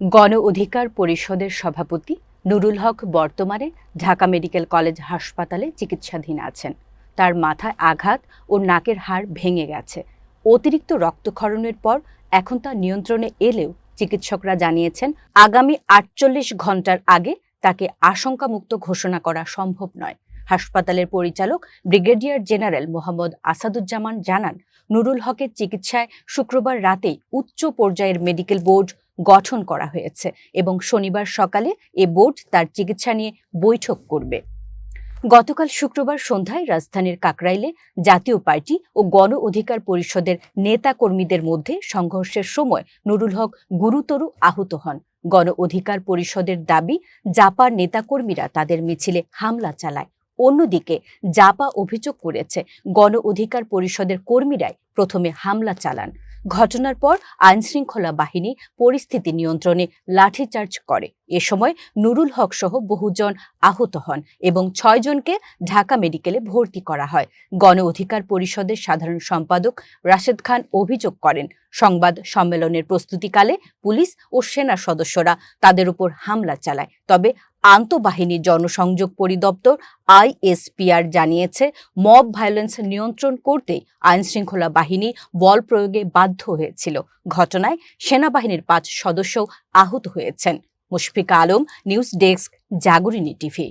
গণ অধিকার পরিষদের সভাপতি নুরুল হক বর্তমানে ঢাকা মেডিকেল কলেজ হাসপাতালে চিকিৎসাধীন আছেন। তার মাথায় আঘাত ও নাকের হাড় ভেঙে গেছে। অতিরিক্ত রক্তক্ষরণের পর এখন তা নিয়ন্ত্রণে এলেও চিকিৎসকরা জানিয়েছেন, আগামী আটচল্লিশ ঘণ্টার আগে তাকে আশঙ্কামুক্ত ঘোষণা করা সম্ভব নয়। হাসপাতালের পরিচালক ব্রিগেডিয়ার জেনারেল মোহাম্মদ আসাদুজ্জামান জানান, নুরুল হকের চিকিৎসায় শুক্রবার রাতেই উচ্চ পর্যায়ের মেডিকেল বোর্ড গঠন করা হয়েছে এবং শনিবার সকালে এ বোর্ড তার চিকিৎসা নিয়ে বৈঠক করবে। গতকাল শুক্রবার সন্ধ্যায় রাজধানীর কাকরাইলে জাতীয় পার্টি ও গণ অধিকার পরিষদের নেতা কর্মীদের মধ্যে সংঘর্ষের সময় নুরুল হক গুরুতর আহত হন। গণ অধিকার পরিষদের দাবি, জাপার নেতাকর্মীরা তাদের মিছিলে হামলা চালায়। অন্যদিকে, জাপা অভিযোগ করেছে, গণ অধিকার পরিষদের কর্মীরাই প্রথমে হামলা চালান। ঘটনার পর আইনশৃঙ্খলা বাহিনী পরিস্থিতি নিয়ন্ত্রণে লাঠিচার্জ করে। এ সময় নুরুল হক সহ বহুজন আহত হন এবং ছয়জনকে ঢাকা মেডিকেলে ভর্তি করা হয়। গণ অধিকার পরিষদের সাধারণ সম্পাদক রাশেদ খান অভিযোগ করেন, সংবাদ সম্মেলনের প্রস্তুতিকালে পুলিশ ও সেনা সদস্যরা তাদের উপর হামলা চালায়, তবে আন্তঃবাহিনী জনসংযোগ পরিদপ্তর আইএসপিআর জানিয়েছে, মব ভায়োলেন্স নিয়ন্ত্রণ করতে আইনশৃঙ্খলা বাহিনী বল প্রয়োগে বাধ্য হয়েছিল। ঘটনায় সেনাবাহিনীর পাঁচ সদস্য আহত হয়েছেন। Mushfika Alam, news desk, Jagrini TV.